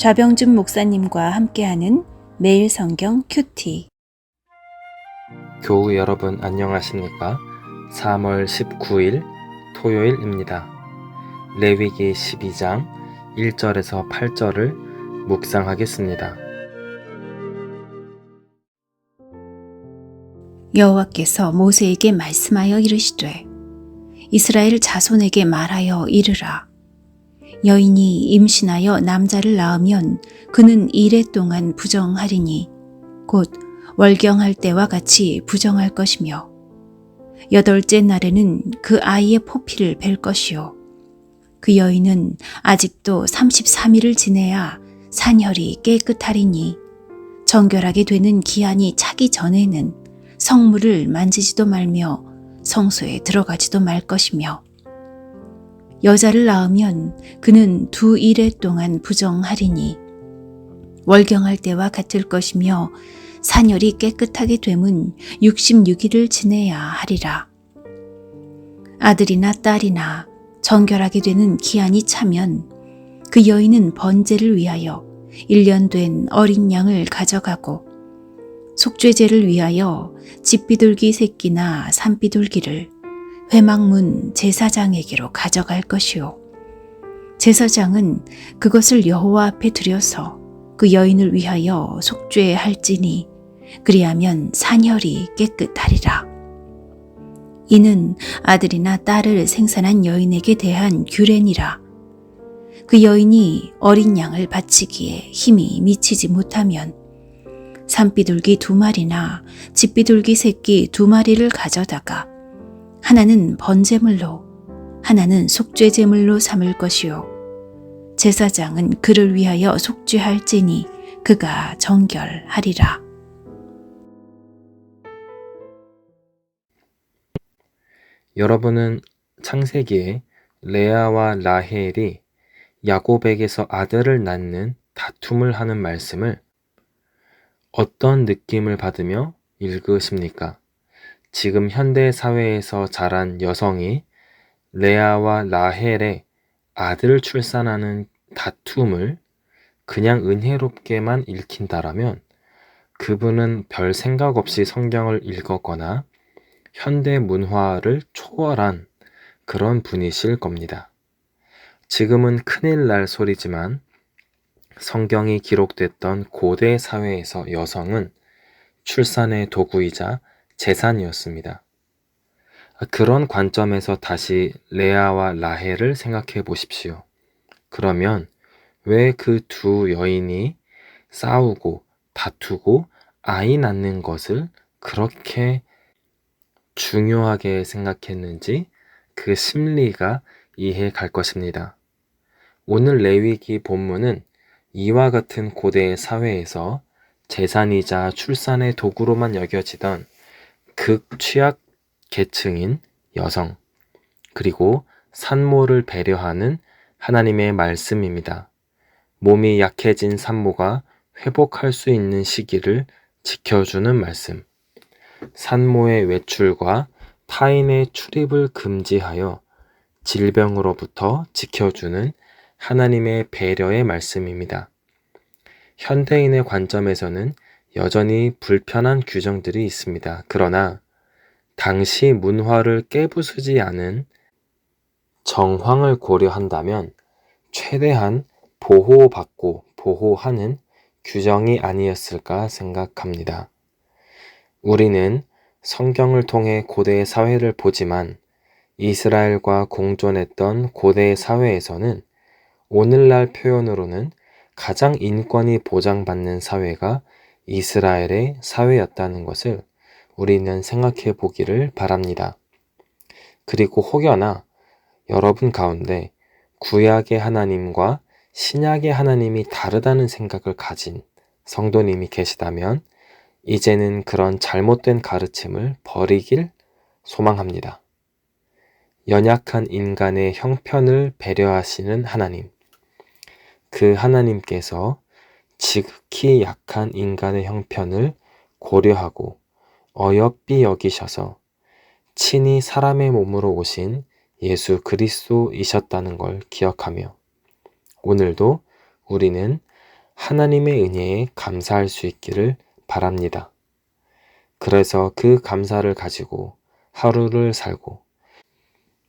좌병준 목사님과 함께하는 매일 성경 큐티. 교우 여러분 안녕하십니까? 3월 19일 토요일입니다. 레위기 12장 1절에서 8절을 묵상하겠습니다. 여호와께서 모세에게 말씀하여 이르시되 이스라엘 자손에게 말하여 이르라 여인이 임신하여 남자를 낳으면 그는 이래 동안 부정하리니 곧 월경할 때와 같이 부정할 것이며 여덟째 날에는 그 아이의 포피를 벨 것이요. 그 여인은 아직도 33일을 지내야 산혈이 깨끗하리니 정결하게 되는 기한이 차기 전에는 성물을 만지지도 말며 성소에 들어가지도 말 것이며 여자를 낳으면 그는 두 일해 동안 부정하리니 월경할 때와 같을 것이며 산열이 깨끗하게 되면 66일을 지내야 하리라. 아들이나 딸이나 정결하게 되는 기한이 차면 그 여인은 번제를 위하여 1년 된 어린 양을 가져가고 속죄제를 위하여 집비둘기 새끼나 산비둘기를 회막문 제사장에게로 가져갈 것이요. 제사장은 그것을 여호와 앞에 들여서 그 여인을 위하여 속죄 할지니 그리하면 산혈이 깨끗하리라. 이는 아들이나 딸을 생산한 여인에게 대한 규례니라. 그 여인이 어린 양을 바치기에 힘이 미치지 못하면 산비둘기 두 마리나 집비둘기 새끼 두 마리를 가져다가 하나는 번제물로 하나는 속죄제물로 삼을 것이요 제사장은 그를 위하여 속죄할지니 그가 정결하리라 여러분은 창세기에 레아와 라헬이 야곱에게서 아들을 낳는 다툼을 하는 말씀을 어떤 느낌을 받으며 읽으십니까? 지금 현대 사회에서 자란 여성이 레아와 라헬의 아들을 출산하는 다툼을 그냥 은혜롭게만 읽힌다라면 그분은 별 생각 없이 성경을 읽었거나 현대 문화를 초월한 그런 분이실 겁니다. 지금은 큰일 날 소리지만 성경이 기록됐던 고대 사회에서 여성은 출산의 도구이자 재산이었습니다. 그런 관점에서 다시 레아와 라헬을 생각해 보십시오. 그러면 왜 그 두 여인이 싸우고 다투고 아이 낳는 것을 그렇게 중요하게 생각했는지 그 심리가 이해 갈 것입니다. 오늘 레위기 본문은 이와 같은 고대 사회에서 재산이자 출산의 도구로만 여겨지던 극취약 계층인 여성, 그리고 산모를 배려하는 하나님의 말씀입니다. 몸이 약해진 산모가 회복할 수 있는 시기를 지켜주는 말씀. 산모의 외출과 타인의 출입을 금지하여 질병으로부터 지켜주는 하나님의 배려의 말씀입니다. 현대인의 관점에서는 여전히 불편한 규정들이 있습니다. 그러나 당시 문화를 깨부수지 않은 정황을 고려한다면 최대한 보호받고 보호하는 규정이 아니었을까 생각합니다. 우리는 성경을 통해 고대 사회를 보지만 이스라엘과 공존했던 고대 사회에서는 오늘날 표현으로는 가장 인권이 보장받는 사회가 이스라엘의 사회였다는 것을 우리는 생각해 보기를 바랍니다. 그리고 혹여나 여러분 가운데 구약의 하나님과 신약의 하나님이 다르다는 생각을 가진 성도님이 계시다면 이제는 그런 잘못된 가르침을 버리길 소망합니다. 연약한 인간의 형편을 배려하시는 하나님. 그 하나님께서 지극히 약한 인간의 형편을 고려하고 어여삐 여기셔서 친히 사람의 몸으로 오신 예수 그리스도이셨다는 걸 기억하며 오늘도 우리는 하나님의 은혜에 감사할 수 있기를 바랍니다. 그래서 그 감사를 가지고 하루를 살고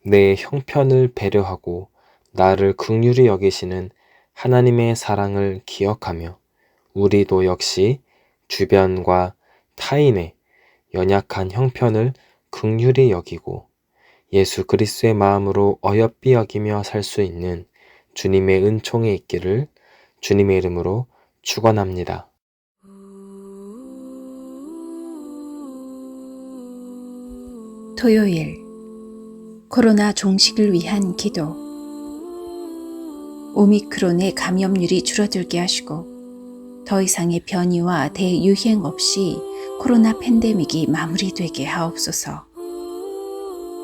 내 형편을 배려하고 나를 극률히 여기시는 하나님의 사랑을 기억하며 우리도 역시 주변과 타인의 연약한 형편을 극률히 여기고 예수 그리스도의 마음으로 어여삐 여기며 살 수 있는 주님의 은총에 있기를 주님의 이름으로 축원합니다. 토요일 코로나 종식을 위한 기도 오미크론의 감염률이 줄어들게 하시고 더 이상의 변이와 대유행 없이 코로나 팬데믹이 마무리되게 하옵소서.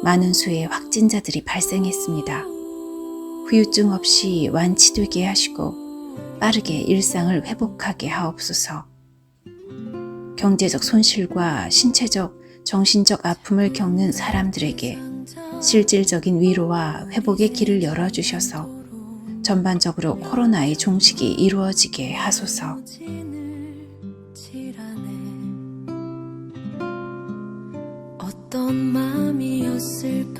많은 수의 확진자들이 발생했습니다. 후유증 없이 완치되게 하시고 빠르게 일상을 회복하게 하옵소서. 경제적 손실과 신체적, 정신적 아픔을 겪는 사람들에게 실질적인 위로와 회복의 길을 열어주셔서 전반적으로 코로나의 종식이 이루어지게 하소서. 어떤 마음이었을까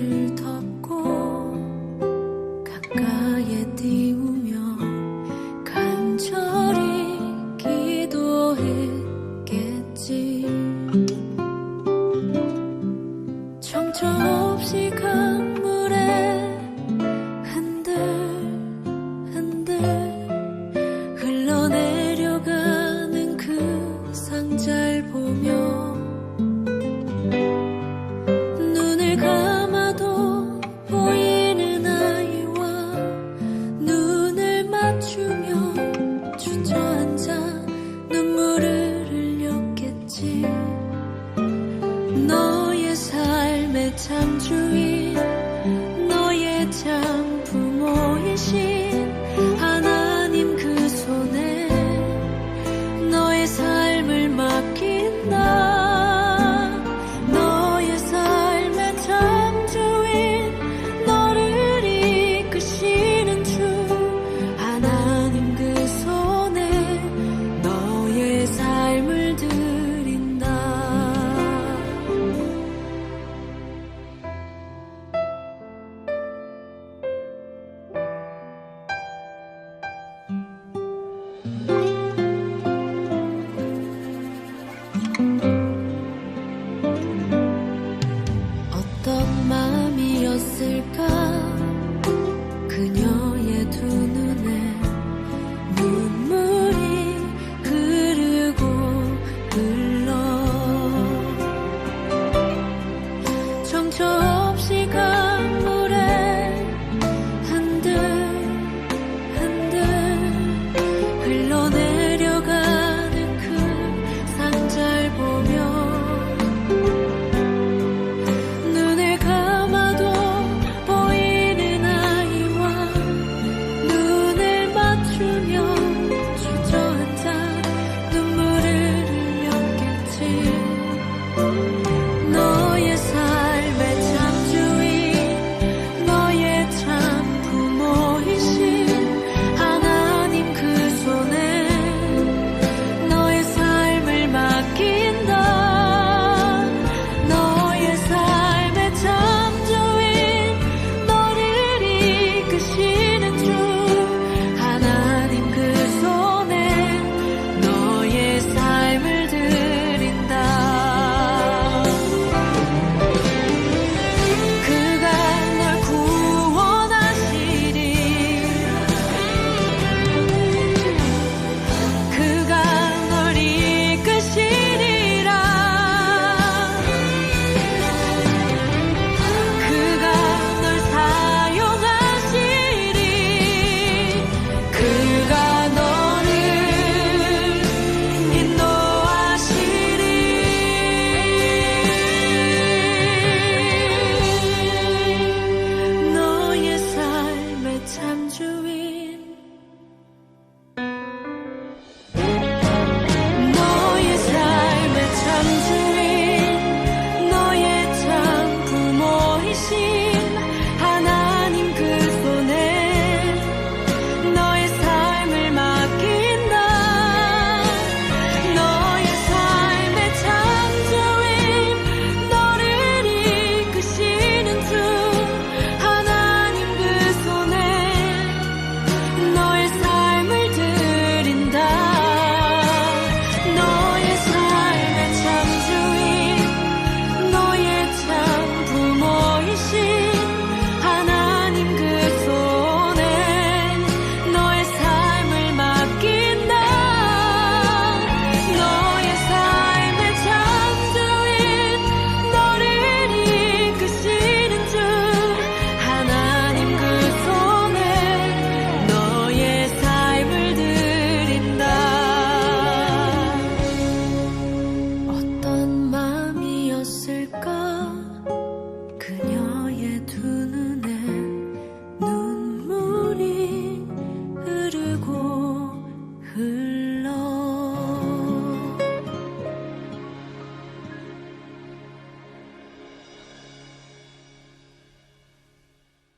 나를 덮고 가까이 띄우며 간절히 기도했겠지. 정처 없이 강물에 흔들 흔들 너의 삶의 창조인